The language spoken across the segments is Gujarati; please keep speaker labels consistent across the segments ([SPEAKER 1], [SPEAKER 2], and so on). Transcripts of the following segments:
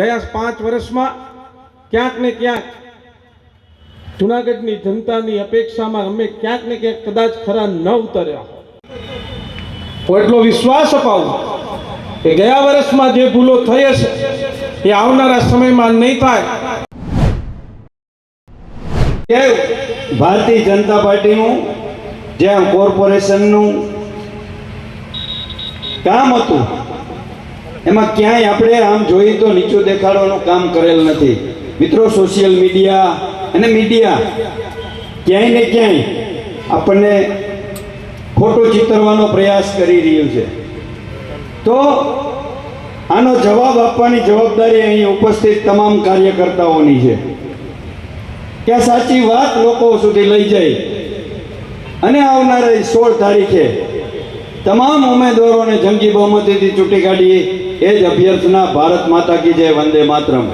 [SPEAKER 1] ગયા પાંચ વર્ષમાં ક્યાંક ને ક્યાંક જુનાગઢની જનતાની અપેક્ષામાં અમે ક્યાંક ને ક્યાંક કદાચ ખરા ન ઉતર્યા. એટલો વિશ્વાસ અપાવું કે ગયા વર્ષમાં જે ભૂલો થઈ હશે, એ આવનારા સમયમાં નહીં થાય.
[SPEAKER 2] ભારતીય જનતા પાર્ટીનું, જ્યાં કોર્પોરેશનનું કામ હતું એમાં ક્યાંય આપણે આમ જોઈએ તો નીચું દેખાડવાનું કામ કરેલ નથી. મિત્રો સોશિયલ મીડિયા અને મીડિયા ક્યાંય ને ક્યાંય આપણને ખોટું ચિતરવાનો પ્રયાસ કરી રહ્યું છે. તો આનો જવાબ આપવાની જવાબદારી અહીં ઉપસ્થિત તમામ કાર્યકર્તાઓની છે. કે સાચી વાત લોકો સુધી લઈ જાય. અને આવનારી સોળ તારીખે તમામ ઉમેદવારોને જંગી બહુમતીથી ચૂંટી કાઢી એ જ અભ્યર્થના ભારત માતા કી જય, વંદે માતરમ.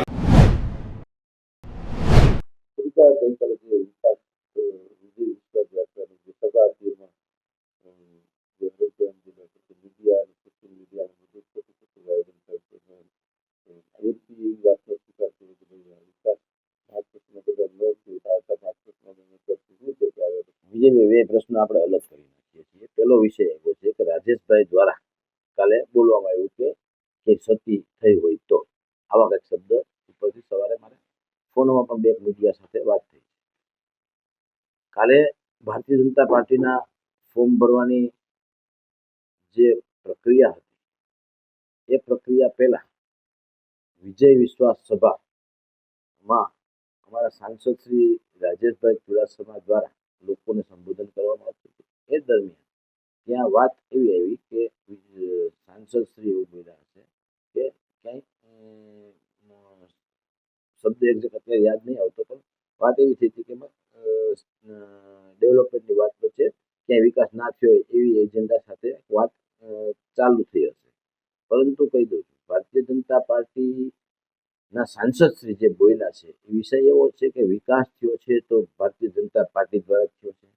[SPEAKER 3] બીજે બે પ્રશ્ન આપણે અલગ કરી નાખીએ છીએ. પહેલો વિષય એવો છે કે રાજેશભાઈ દ્વારા કાલે બોલવામાં આવ્યું કે કે સતી થઈ હોય તો. આવા કંઈક શબ્દ ઉપરથી સવારે મારે ફોનમાં પણ બે મીડિયા સાથે વાત થઈ કાલે ભારતીય જનતા પાર્ટીના ફોર્મ ભરવાની જે પ્રક્રિયા હતી, એ પ્રક્રિયા પહેલા વિજય વિશ્વાસ સભામાં અમારા સાંસદ શ્રી રાજેશભાઈ ચુડાસમા દ્વારા લોકોને સંબોધન કરવામાં આવતું હતું. એ દરમિયાન ત્યાં વાત એવી આવી કે સાંસદ શ્રી એવું છે કે ક્યાંય અમ, શબ્દ એક્ઝેક્ટ અત્યારે યાદ નહીં આવતો, પણ વાત એવી થઈ હતી કે ડેવલપમેન્ટની વાત વચ્ચે ક્યાંય વિકાસ ના થયો હોય એવી એજન્ડા સાથે વાત ચાલુ થઈ હશે. પરંતુ કહી દઉં છું, ભારતીય જનતા પાર્ટીના સાંસદ શ્રી જે બોયલા છે, એ વિષય એવો છે કે વિકાસ થયો છે તો ભારતીય જનતા પાર્ટી દ્વારા થયો છે.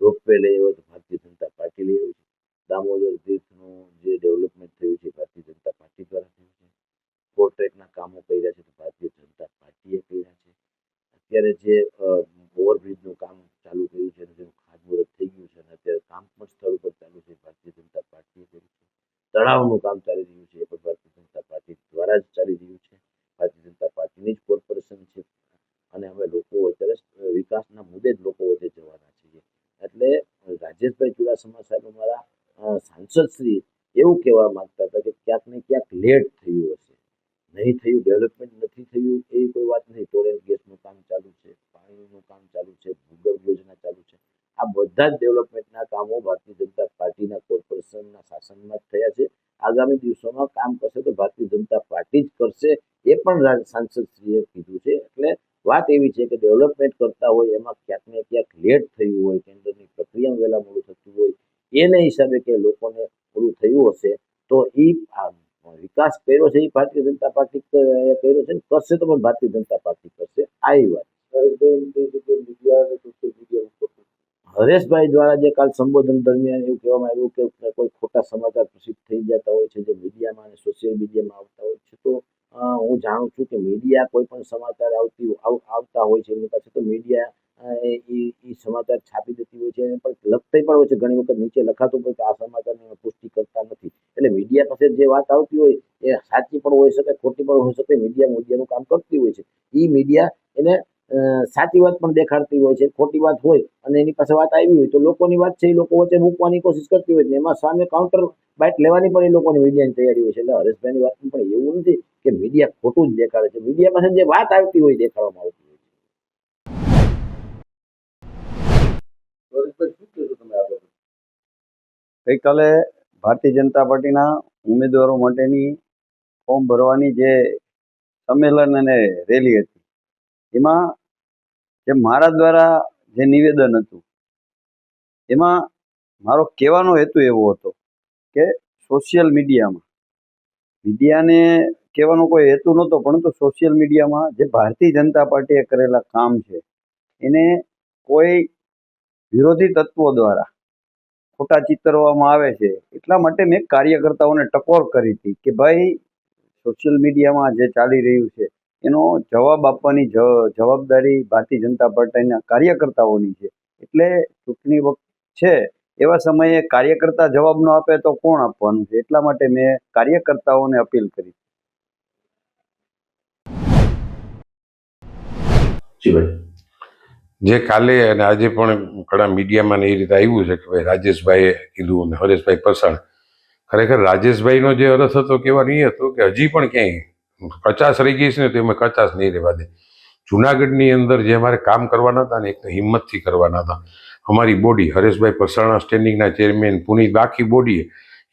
[SPEAKER 3] રોપવે લઈ આવ્યો તો ભારતીય જનતા પાર્ટી લઈ આવ્યું છે. દામોદર તીર્થનું જે ડેવલપમેન્ટ થયું છે ભારતીય જનતા પાર્ટી દ્વારા થયું છે. ફોર ટ્રેકના કામો કર્યા છે તો ભારતીય પાર્ટીએ કર્યા છે. અત્યારે જે ઓવરબ્રિજનું કામ ચાલુ કર્યું છે જેનું ખાતમુહૂર્ત થઈ ગયું છે અને અત્યારે કામ પણ સ્થળ ઉપર ચાલુ છે. ભારતીય જનતા પાર્ટીએ કર્યું છે. તળાવનું કામ ચાલી રહ્યું છે. એ પણ ભારતીય જનતા પાર્ટી દ્વારા જ ચાલી રહ્યું છે. ભારતીય જનતા પાર્ટીની જ કોર્પોરેશન છે. અને અમે લોકો અત્યારે વિકાસના મુદ્દે જ લોકો વચ્ચે જવાના છીએ એટલે રાજેશભાઈ ચુડાસમા સાહેબ અમારા સાંસદ શ્રી એવું કહેવા માંગતા હતા કે ક્યાંક ને ક્યાંક લેટ થયું નહીં થયું ડેવલપમેન્ટ નથી થયું એવી કોઈ વાત નહીં. ટોરેન્ટ ગેસનું કામ ચાલુ છે, પાણીનું કામ ચાલુ છે, ભૂગર્ભ યોજના ચાલુ છે. આ બધા જ ડેવલપમેન્ટના કામો ભારતીય જનતા પાર્ટીના કોર્પોરેશનના શાસનમાં જ થયા છે. આગામી દિવસોમાં કામ કરશે તો ભારતીય જનતા પાર્ટી જ કરશે, એ પણ સાંસદશ્રીએ કીધું છે. એટલે વાત એવી છે કે ડેવલપમેન્ટ કરતા હોય, એમાં ક્યાંક ને ક્યાંક લેટ થયું હોય, ટેન્ડરની પ્રક્રિયા વહેલા મોડું થતું હોય, એને હિસાબે કે લોકોને પૂરું થયું હશે, તો એ વિકાસ કર્યો છે, એ ભારતીય જનતા પાર્ટી કર્યો છે કરશે તો પણ ભારતીય જનતા પાર્ટી કરશે. આ એ વાત. હરેશભાઈ દ્વારા જે કાલ સંબોધન દરમિયાન એવું કહેવામાં આવ્યું કે કોઈ ખોટા સમાચાર પ્રસિદ્ધ થઈ જતા હોય છે, જે મીડિયામાં અને સોશિયલ મીડિયામાં આવતા હોય છે, તો હું જાણું છું કે મીડિયા કોઈ પણ સમાચાર આવતી, આવતા હોય છે એમની પાસે, તો મીડિયા એ ઈ સમાચાર છાપી દેતી હોય છે પણ લખતી પણ હોય છે. ઘણી વખત નીચે લખાતું પણ કે આ સમાચારની પુષ્ટિ કરતા નથી. એટલે મીડિયા પાસે જે વાત આવતી હોય એ સાચી પણ હોઈ શકે, ખોટી પણ હોઈ શકે. મીડિયા મીડિયાનું કામ કરતી હોય છે. એ મીડિયા એને સાચી વાત પણ દેખાડતી હોય છે, ખોટી વાત હોય અને એની પાસે વાત આવી હોય તો લોકોની વાત છે એ લોકો વચ્ચે મૂકવાની કોશિશ કરતી હોય એમાં સામે કાઉન્ટર બાઇટ લેવાની પણ એ લોકોની મીડિયાની તૈયારી હોય છે. એટલે હરેશભાઈની વાત પણ એવું નથી કે મીડિયા ખોટું જ દેખાડે છે. મીડિયા પાસે જે વાત આવતી હોય દેખાડવામાં આવતી હોય છે
[SPEAKER 2] ગઈકાલે ભારતીય જનતા પાર્ટીના ઉમેદવારો માટેની ફોર્મ ભરવાની જે સંમેલન અને રેલી હતી, એમાં જે મારા દ્વારા જે નિવેદન હતું, એમાં મારો કહેવાનો હેતુ એવો હતો કે સોશિયલ મીડિયામાં, મીડિયાને કહેવાનો કોઈ હેતુ નહોતો, પરંતુ સોશિયલ મીડિયામાં જે ભારતીય જનતા પાર્ટીએ કરેલા કામ છે, એને કોઈ વિરોધી તત્વો દ્વારા ખોટા ચિતરવામાં આવે છે, એટલા માટે મેં કાર્યકર્તાઓને ટકોર કરી હતી કે ભાઈ સોશિયલ મીડિયામાં જે ચાલી રહ્યું છે, એનો જવાબ આપવાની જવાબદારી ભારતીય જનતા પાર્ટીના કાર્યકર્તાઓની છે. એટલે ચૂંટણી વખત છે, એવા સમયે કાર્યકર્તા જવાબ ન આપે તો કોણ આપવાનું છે? એટલા માટે મેં કાર્યકર્તાઓને અપીલ કરી.
[SPEAKER 3] જી ભાઈ.
[SPEAKER 4] જે કાલે અને આજે પણ ઘણા મીડિયામાં એ રીતે આવ્યું છે કે ભાઈ રાજેશભાઈએ કીધું અને હરેશભાઈ પસાણ. ખરેખર રાજેશભાઈનો જે અર્થ હતો કેવા નહીં હતો કે હજી પણ ક્યાંય કચાસ રહી ગઈ છે ને તો એમાં કચાસ નહીં રહેવા દે. જુનાગઢની અંદર જે અમારે કામ કરવાના હતા ને એક તો હિંમતથી કરવાના હતા. અમારી બોડી, હરેશભાઈ પસાણા સ્ટેન્ડિંગના ચેરમેન પુનિત, આખી બોડીએ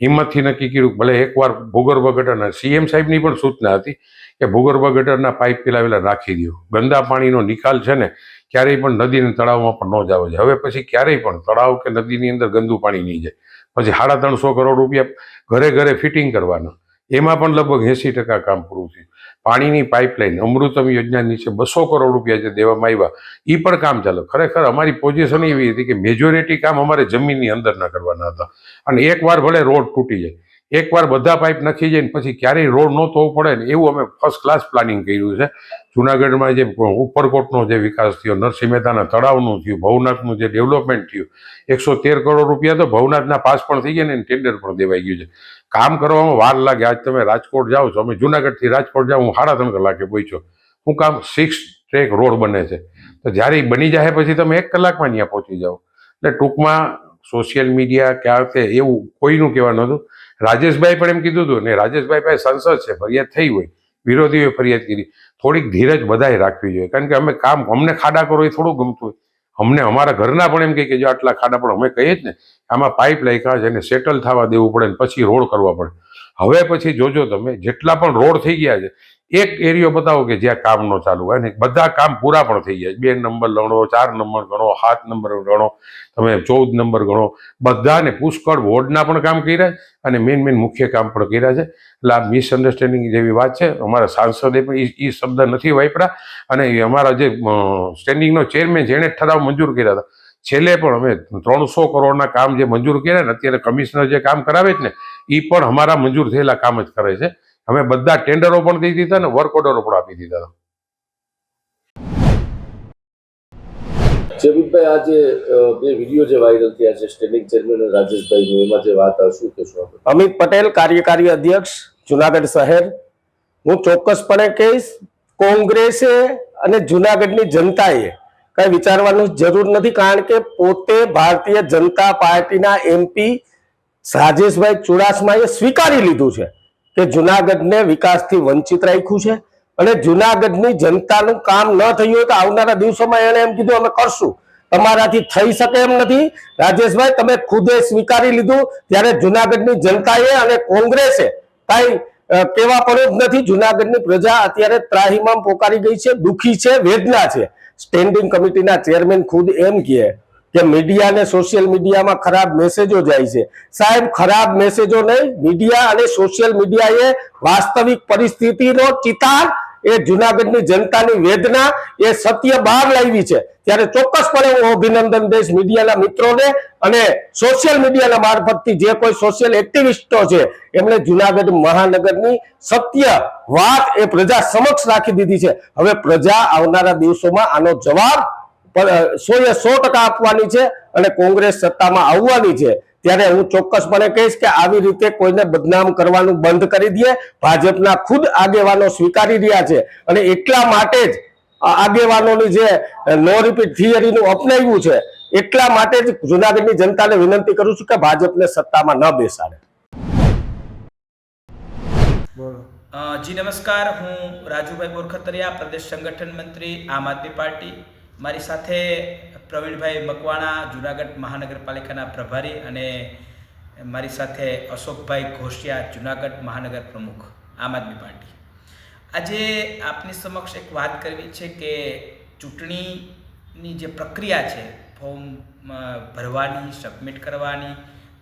[SPEAKER 4] હિંમતથી નક્કી કર્યું ભલે એકવાર ભૂગર્ભ ગટરના સીએમ સાહેબની પણ સૂચના હતી કે ભૂગર્ભ ગટરના પાઇપ પેલા રાખી દો ગંદા પાણીનો નિકાલ છે ને ક્યારેય પણ નદી અને તળાવમાં પણ ન જાવ છે. હવે પછી ક્યારેય પણ તળાવ કે નદીની અંદર ગંદુ પાણી નહીં જાય. પછી સાડા ત્રણસો કરોડ રૂપિયા ઘરે ઘરે ફિટિંગ કરવાના. એમાં પણ લગભગ એંસી ટકા કામ પૂરું થયું. પાણીની પાઇપલાઇન અમૃતમ યોજના નીચે બસો કરોડ રૂપિયા જે દેવામાં આવ્યા એ પણ કામ ચાલે. ખરેખર અમારી પોઝિશન એવી હતી કે મેજોરિટી કામ અમારે જમીનની અંદરના કરવાના હતા. અને એકવાર ભલે રોડ તૂટી જાય. એકવાર બધા પાઇપ નખી જાય ને પછી ક્યારેય રોડ ન થવો પડે ને એવું અમે ફર્સ્ટ ક્લાસ પ્લાનિંગ કર્યું છે. જુનાગઢમાં જે ઉપરકોટનો જે વિકાસ થયો, નરસિંહ મહેતાના તળાવનું થયું, ભવનાથનું જે ડેવલપમેન્ટ થયું, એકસો તેર કરોડ રૂપિયા તો ભવનાથના પાસ પણ થઈ ગયા ને ટેન્ડર પણ દેવાઈ ગયું છે. કામ કરવામાં વાર લાગે. આજ તમે રાજકોટ જાઓ છો, અમે જુનાગઢથી રાજકોટ જાઓ, હું સાડા ત્રણ કલાકે પહોંચ્યો. હું કામ સિક્સ ટ્રેક રોડ બને છે. તો જ્યારે એ બની જાય પછી તમે એક કલાકમાં ત્યાં પહોંચી જાઓ. એટલે ટૂંકમાં સોશિયલ મીડિયા ક્યાં એવું કોઈનું કહેવાનું હતું રાજેશભાઈ પણ એમ કીધું હતું, ને રાજેશભાઈ પાસે સંસદ છે, ફરિયાદ થઈ હોય. વિરોધીઓએ ફરિયાદ કરી. થોડીક ધીરજ બધાએ રાખવી જોઈએ, કારણ કે અમે કામ, અમને ખાડા કરો એ થોડું ગમતું હોય. અમને અમારા ઘરના પણ એમ કહે કે જો આટલા ખાડા પણ અમે કહીએ જ ને, આમાં પાઇપ લાખ્યા છે એને સેટલ થવા દેવું પડે ને પછી રોડ કરવા પડે. હવે પછી જોજો તમે, જેટલા પણ રોડ થઈ ગયા છે, એક એરિયો બતાવો કે જ્યાં કામ ન ચાલુ હોય ને બધા કામ પૂરા પણ થઈ ગયા બે નંબર ગણો, ચાર નંબર ગણો, સાત નંબર ગણો, તમે ચૌદ નંબર ગણો, બધાને પુષ્કળ વોર્ડના પણ કામ કર્યા અને મેન મેન મુખ્ય કામ પણ કર્યા છે. એટલે આ મિસઅન્ડરસ્ટેન્ડિંગ જેવી વાત છે, અમારા સાંસદે પણ એ શબ્દ નથી વાપરા અને અમારા જે સ્ટેન્ડિંગનો ચેરમેન જેણે ઠરાવ મંજૂર કર્યા હતા. છેલ્લે પણ અમે ત્રણસો કરોડના કામ જે મંજૂર કર્યા ને, અત્યારે કમિશનર જે કામ કરાવે છે ને એ પણ અમારા મંજૂર થયેલા કામ જ કરે છે. અમે બધા ટેન્ડરો પણ દઈ દીધા ને વર્ક ઓર્ડરો પણ આપી દીધા. હતા
[SPEAKER 5] જયવીરભાઈ આ જે બે વીડિયો જે વાયરલ થયા છે સ્ટેન્ડિંગ ચેરમેન રાજેશભાઈ રાજેશભાઈનું એમાં જે વાત શું કહેશો
[SPEAKER 6] અમિત પટેલ કાર્યકારી અધ્યક્ષ જુનાગઢ શહેર. હું ચોક્કસપણે કહીશ કોંગ્રેસે અને જુનાગઢની જનતાએ કઈ વિચારવાની જરૂર નથી કારણ કે પોતે ભારતીય જનતા પાર્ટીના એમપી રાજેશભાઈ ચુડાસમાએ સ્વીકારી લીધું છે કે જુનાગઢને વિકાસથી વંચિત રાખ્યું છે અને જુનાગઢની જનતાનું કામ ન થયું હોય તો આવનારા દિવસોમાં એણે એમ કીધું, અમે કરશું. તમારાથી થઈ શકે એમ નથી. રાજેશભાઈ, તમે ખુદે સ્વીકારી લીધું, ત્યારે જુનાગઢની જનતાએ અને કોંગ્રેસે કઈ કેવા પડ્યું જ નથી. જુનાગઢની પ્રજા અત્યારે ત્રાહિમામ પોકારી ગઈ છે, દુખી છે, વેદના છે. સ્ટેન્ડિંગ કમિટીના ચેરમેન ખુદ એમ કહે કે મીડિયા અને સોશિયલ મીડિયામાં ખરાબ મેસેજો જાય છે. સાહેબ, ખરાબ મેસેજો નહીં મીડિયા અને સોશિયલ મીડિયાએ વાસ્તવિક પરિસ્થિતિનો ચિતાર, એ જુનાગઢની જનતાની વેદના, એ સત્ય બહાર લાવી છે. ત્યારે ચોક્કસપણે હું અભિનંદન દઈશ મીડિયાના મિત્રોને અને સોશિયલ મીડિયાના મારફતથી જે કોઈ સોશિયલ એક્ટિવિસ્ટો છે, એમણે જુનાગઢ મહાનગરની સત્ય વાત એ પ્રજા સમક્ષ રાખી દીધી છે. હવે પ્રજા આવનારા દિવસોમાં આનો જવાબ સો સો ટકા આપવાની છે અને કોંગ્રેસ સત્તામાં આવવાની છે. ત્યારે હું ચોક્કસપણે કહીશ કે આવી રીતે કોઈને બદનામ કરવાનું બંધ કરી દે ભાજપના ખુદ આગેવાનો સ્વીકારી રહ્યા છે. અને એટલા માટે જ આગેવાનોની જે નો રિપીટ થિયરીનું અપનાવ્યું છે એટલા માટે જ જુનાગઢની જનતાને વિનંતી કરું છું કે ભાજપને સત્તામાં ન બેસાડે.
[SPEAKER 7] જી નમસ્કાર. હું રાજુભાઈ બોરખતરિયા પ્રદેશ સંગઠન મંત્રી આમ આદમી પાર્ટી. મારી સાથે પ્રવીણભાઈ મકવાણા, જુનાગઢ મહાનગરપાલિકાના પ્રભારી અને મારી સાથે અશોકભાઈ ઘોષિયા, જુનાગઢ મહાનગર પ્રમુખ, આમ આદમી પાર્ટી. આજે આપની સમક્ષ એક વાત કરવી છે કે ચૂંટણીની જે પ્રક્રિયા છે, ફોર્મ ભરવાની, સબમિટ કરવાની,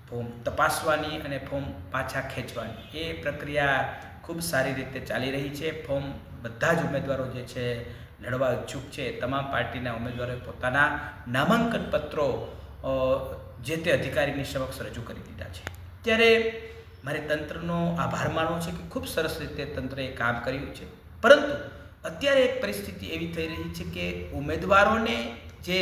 [SPEAKER 7] ફોર્મ તપાસવાની અને ફોર્મ પાછા ખેંચવાની, એ પ્રક્રિયા ખૂબ સારી રીતે ચાલી રહી છે. ફોર્મ બધા જ ઉમેદવારો જે છે લડવા ઈચ્છુક છે. તમામ પાર્ટીના ઉમેદવારોએ પોતાના નામાંકન પત્રો જે તે અધિકારીની સમક્ષ રજૂ કરી દીધા છે. ત્યારે મારે તંત્રનો આભાર માનવો છે કે ખૂબ સરસ રીતે તંત્રએ કામ કર્યું છે. પરંતુ અત્યારે એક પરિસ્થિતિ એવી થઈ રહી છે કે ઉમેદવારોને જે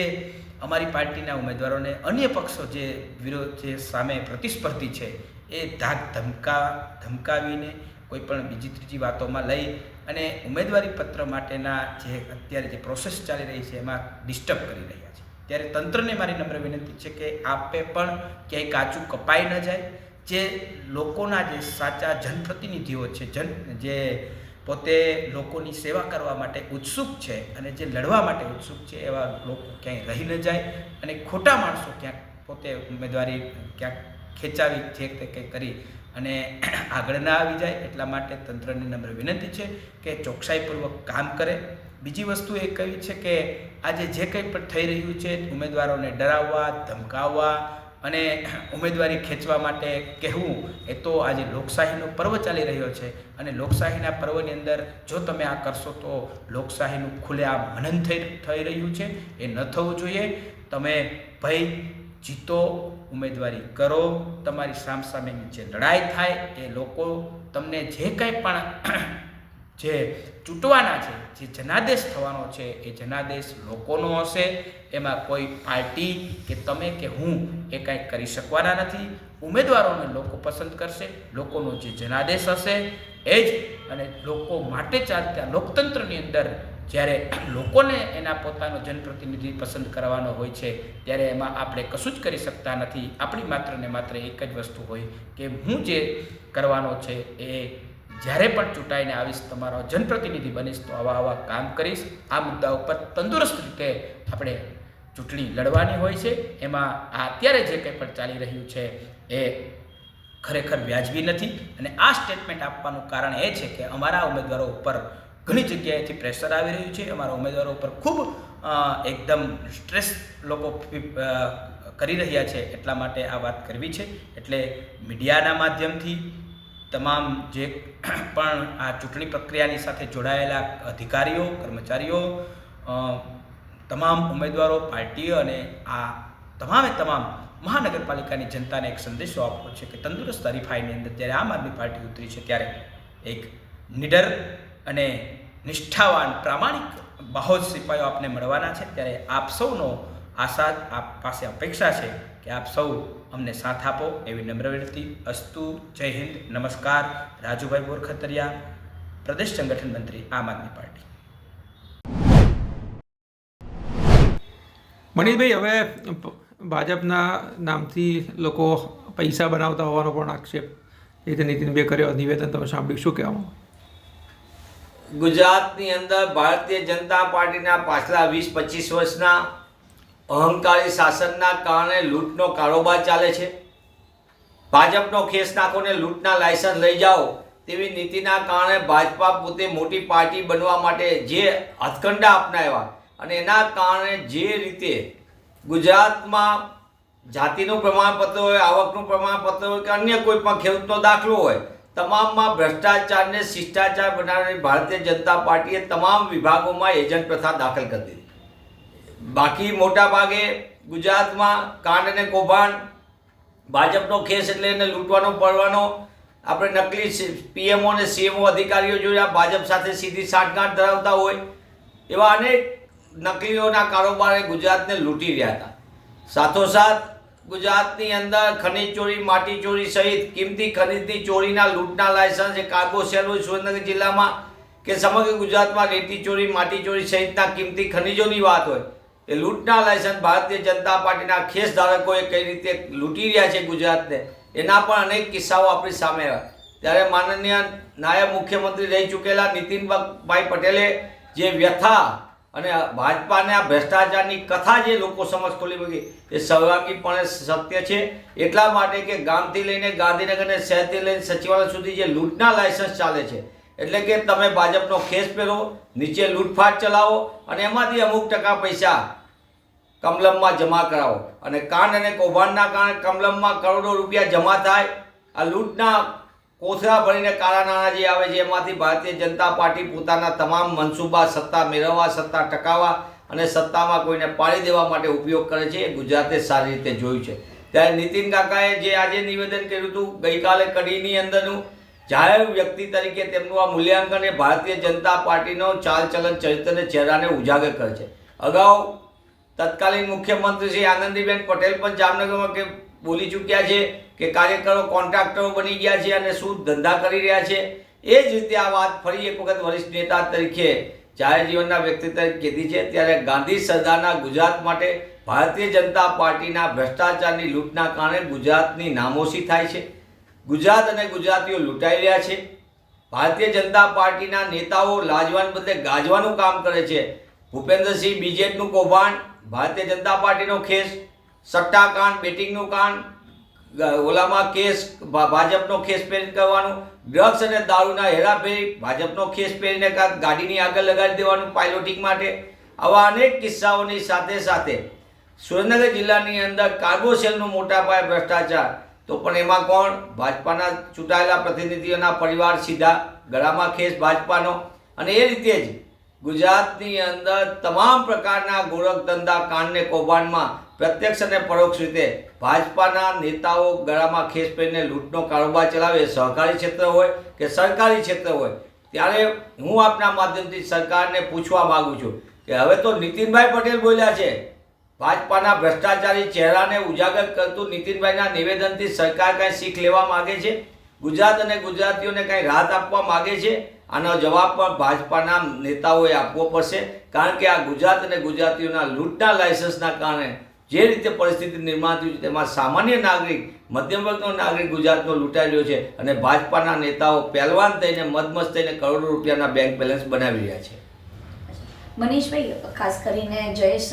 [SPEAKER 7] અમારી પાર્ટીના ઉમેદવારોને અન્ય પક્ષો જે વિરોધ, જે સામે પ્રતિસ્પર્ધી છે, એ ધાક ધમકા, ધમકાવીને કોઈ પણ બીજી ત્રીજી વાતોમાં લઈ અને ઉમેદવારી પત્ર માટેના જે અત્યારે જે પ્રોસેસ ચાલી રહી છે એમાં ડિસ્ટર્બ કરી રહ્યા છે. ત્યારે તંત્રને મારી નમ્ર વિનંતી છે કે આપે પણ ક્યાંય કાચું કપાઈ ન જાય. જે લોકોના જે સાચા જનપ્રતિનિધિઓ છે, જન જે પોતે લોકોની સેવા કરવા માટે ઉત્સુક છે અને જે લડવા માટે ઉત્સુક છે, એવા લોકો ક્યાંય રહી ન જાય અને ખોટા માણસો ક્યાંક પોતે ઉમેદવારી ક્યાંક ખેંચાવી, જે તે કંઈ કરી અને આગળ ના આવી જાય એટલા માટે તંત્રની નમ્ર વિનંતી છે કે ચોકસાઈપૂર્વક કામ કરે. બીજી વસ્તુ એ કહી છે કે આજે જે કંઈ પણ થઈ રહ્યું છે, ઉમેદવારોને ડરાવવા, ધમકાવવા અને ઉમેદવારી ખેંચવા માટે કહેવું, એ તો આજે લોકશાહીનો પર્વ ચાલી રહ્યો છે. અને લોકશાહીના પર્વની અંદર જો તમે આ કરશો તો લોકશાહીનું ખુલ્લેઆમ હનન થઈ થઈ રહ્યું છે. એ ન થવું જોઈએ. તમે ભય જીતો ઉમેદવારી કરો, તમારી સામસામેની જે લડાઈ થાય એ લોકો તમને જે કંઈ પણ જે ચૂંટવાના છે, જે જનાદેશ થવાનો છે, એ જનાદેશ લોકોનો હશે. એમાં કોઈ પાર્ટી કે તમે કે હું એ કાંઈ કરી શકવાના નથી. ઉમેદવારોને લોકો પસંદ કરશે, લોકોનો જે જનાદેશ હશે એ જ. અને લોકો માટે ચાલતા લોકતંત્રની અંદર જ્યારે લોકોને એના પોતાનો જનપ્રતિનિધિ પસંદ કરવાનો હોય છે, ત્યારે એમાં આપણે કશું જ કરી શકતા નથી. આપણી માત્ર ને માત્ર એક જ વસ્તુ હોય કે હું જે કરવાનો છે એ જ્યારે પણ ચૂંટાઈને આવીશ, તમારો જનપ્રતિનિધિ બનીશ, તો આવા આવા કામ કરીશ. આ મુદ્દા ઉપર તંદુરસ્ત રીતે આપણે ચૂંટણી લડવાની હોય છે. એમાં આ અત્યારે જે કંઈ પણ ચાલી રહ્યું છે એ ખરેખર વ્યાજબી નથી. અને આ સ્ટેટમેન્ટ આપવાનું કારણ એ છે કે અમારા ઉમેદવારો ઉપર ઘણી જગ્યાએથી પ્રેશર આવી રહ્યું છે. અમારા ઉમેદવારો ઉપર ખૂબ એકદમ સ્ટ્રેસ લોકો કરી રહ્યા છે એટલા માટે આ વાત કરવી છે. એટલે મીડિયાના માધ્યમથી તમામ જે પણ આ ચૂંટણી પ્રક્રિયાની સાથે જોડાયેલા અધિકારીઓ, કર્મચારીઓ તમામ ઉમેદવારો, પાર્ટીઓ અને આ તમામે તમામ મહાનગરપાલિકાની જનતાને એક સંદેશો આપવો છે કે તંદુરસ્ત હરીફાઈની અંદર જ્યારે આમ આદમી પાર્ટી ઉતરી છે ત્યારે એક નિડર અને નિષ્ઠાવાન, પ્રામાણિક બહોજ સિપાહીઓ આપને મળવાના છે. ત્યારે આપ સૌનો આશા આપ પાસે અપેક્ષા છે કે આપ સૌ અમને સાથ આપો એવી નમ્ર વિનંતી. અસ્તુ, જય હિન્દ, નમસ્કાર. રાજુભાઈ બોરખતરિયા, પ્રદેશ સંગઠન મંત્રી, આમ આદમી પાર્ટી.
[SPEAKER 8] મનીષભાઈ, હવે ભાજપના નામથી લોકો પૈસા બનાવતા હોવાનો પણ આક્ષેપ એ રીતે નીતિનભાઈ કર્યો. નિવેદન તમે સાંભળ્યું. શું કહેવામાં
[SPEAKER 9] ગુજરાતની અંદર ભારતીય જનતા પાર્ટીના પાછલા વીસ પચીસ વર્ષના અહંકારી શાસનના કારણે લૂંટનો કારોબાર ચાલે છે. ભાજપનો ખેસ નાખો ને લૂંટના લાયસન્સ લઈ જાઓ તેવી નીતિના કારણે ભાજપા પોતે મોટી પાર્ટી બનવા માટે જે હથકંડા અપનાવ્યા અને એના કારણે જે રીતે ગુજરાતમાં જાતિનું પ્રમાણપત્ર હોય, આવકનું પ્રમાણપત્ર હોય કે અન્ય કોઈ પણ ખેડૂતનો દાખલો હોય તમામમાં ભ્રષ્ટાચારને શિષ્ટાચાર બનાવવાની ભારતીય જનતા પાર્ટીએ તમામ વિભાગોમાં એજન્ટ પ્રથા દાખલ કરી દીધી. બાકી મોટા ભાગે ગુજરાતમાં કાંડ અને કૌભાંડ, ભાજપનો ખેસ એટલે એને લૂંટવાનો, પડવાનો, આપણે નકલી પીએમઓ અને સીએમઓ અધિકારીઓ જોયા ભાજપ સાથે સીધી સાંઠગાંઠ ધરાવતા હોય, એવા અનેક નકલીઓના કારોબારે ગુજરાતને લૂંટી રહ્યા હતા. સાથોસાથ ગુજરાતની અંદર ખનીજ ચોરી, માટી ચોરી સહિત કિંમતી ખનીજની ચોરીના લૂંટના લાયસન્સ એ કાર્ગો સેલ હોય સુરેન્દ્રનગર જિલ્લામાં કે સમગ્ર ગુજરાતમાં રેતી ચોરી, માટી ચોરી સહિતના કિંમતી ખનીજોની વાત હોય, એ લૂંટના લાયસન્સ ભારતીય જનતા પાર્ટીના ખેસ ધારકોએ કઈ રીતે લૂંટી રહ્યા છે ગુજરાતને, એના પણ અનેક કિસ્સાઓ આપણી સામે આવ્યા. ત્યારે માનનીય નાયબ મુખ્યમંત્રી રહી ચૂકેલા નીતિનભાઈ પટેલે જે વ્યથા અને ભાજપાને આ ભ્રષ્ટાચારની કથા જે લોકો સમક્ષ ખોલી મૂકી, એ સર્વાંગીપણે સત્ય છે. એટલા માટે કે ગામથી લઈને ગાંધીનગરને શહેરથી લઈને સચિવાલય સુધી જે લૂંટના લાયસન્સ ચાલે છે, એટલે કે તમે ભાજપનો ખેસ પહેરો, નીચે લૂંટફાટ ચલાવો અને એમાંથી અમુક ટકા પૈસા કમલમમાં જમા કરાવો. અને કાંડ અને કૌભાંડના કારણે કમલમમાં કરોડો રૂપિયા જમા થાય. આ લૂંટના કોથળા ભરીને કાળા નાણાં જે આવે છે. એમાંથી ભારતીય જનતા પાર્ટી પોતાના તમામ મનસૂબા સત્તા મેળવવા, સત્તા ટકાવવા અને સત્તામાં કોઈને પાડી દેવા માટે ઉપયોગ કરે છે. એ ગુજરાતે સારી રીતે જોયું છે. ત્યારે નીતિન કાકાએ જે આજે નિવેદન કર્યું હતું, ગઈકાલે કડીની અંદરનું જાહેર વ્યક્તિ તરીકે તેમનું આ મૂલ્યાંકન એ ભારતીય જનતા પાર્ટીનો ચાલચલન ચરિત્રને ચહેરાને ઉજાગર કરે છે. અગાઉ તત્કાલીન મુખ્યમંત્રી શ્રી આનંદીબેન પટેલ પણ જામનગરમાં કે બોલી ચૂક્યા છે. કે કાર્યકરો, કોન્ટ્રાક્ટરો બની ગયા છે અને શું ધંધા કરી રહ્યા છે? એ જ રીતે આ વાત ફરી એક વખત વરિષ્ઠ નેતા તરીકે જાહેર જીવનના વ્યક્તિ તરીકે કીધી છે. ત્યારે ગાંધી સરદારના ગુજરાત માટે ભારતીય જનતા પાર્ટીના ભ્રષ્ટાચારની લૂંટના કારણે ગુજરાતની નામોશી થાય છે. ગુજરાત અને ગુજરાતીઓ લૂંટાઈ રહ્યા છે. ભારતીય જનતા પાર્ટીના નેતાઓ લાજવાન બદલે ગાજવાનું કામ કરે છે. ભૂપેન્દ્રસિંહ બીજેપીનું કૌભાંડ, ભારતીય જનતા પાર્ટીનો ખેસ, સટ્ટાકાંડ, બેટિંગનું કાંડ ઓલામાં કેસ ભાજપનો ખેસ પહેરી કરવાનું, ડ્રગ્સ અને દારૂના હેરાફેરી, ભાજપનો ખેસ પહેરીને ગાડીની આગળ લગાડી દેવાનું પાયલોટિંગ માટે. આવા અનેક કિસ્સાઓની સાથે સાથે સુરેન્દ્રનગર જિલ્લાની અંદર કાર્ગો સેલનો મોટા પાયે ભ્રષ્ટાચાર. તો પણ એમાં કોણ? ભાજપાના ચૂંટાયેલા પ્રતિનિધિઓના પરિવાર સીધા ગળામાં ખેસ ભાજપાનો. અને એ રીતે જ ગુજરાતની અંદર તમામ પ્રકારના ગોરખ ધંધા કાંડને કૌભાંડમાં પ્રત્યક્ષ અને પરોક્ષ રીતે ભાજપાના નેતાઓ ગળામાં ખેસ પહેરીને લૂંટનો કારોબાર ચલાવે, સહકારી ક્ષેત્ર હોય કે સરકારી ક્ષેત્ર હોય, ત્યારે હું આપના માધ્યમથી સરકારને પૂછવા માગું છું કે હવે તો નીતિનભાઈ પટેલ બોલ્યા છે, ભાજપાના ભ્રષ્ટાચારી ચહેરાને ઉજાગર કરતું નીતિનભાઈના નિવેદનથી સરકાર કાંઈ શીખ લેવા માગે છે? ગુજરાત અને ગુજરાતીઓને કાંઈ રાહત આપવા માગે છે? આનો જવાબ પણ ભાજપાના નેતાઓએ આપવો પડશે, કારણ કે આ ગુજરાત અને ગુજરાતીઓના લૂંટના લાયસન્સના કારણે જે રીતે પરિસ્થિતિ નિર્માણ થયું છે, તેમાં સામાન્ય નાગરિક, મધ્યમ વર્ગનો નાગરિક ગુજરાતનો લૂંટાઈ રહ્યો છે અને ભાજપાના નેતાઓ પહેલવાન થઈને, મદમસ્ત થઈને કરોડો રૂપિયાના બેંક બેલેન્સ બનાવી રહ્યા છે.
[SPEAKER 10] મનીષભાઈ, ખાસ કરીને જયેશ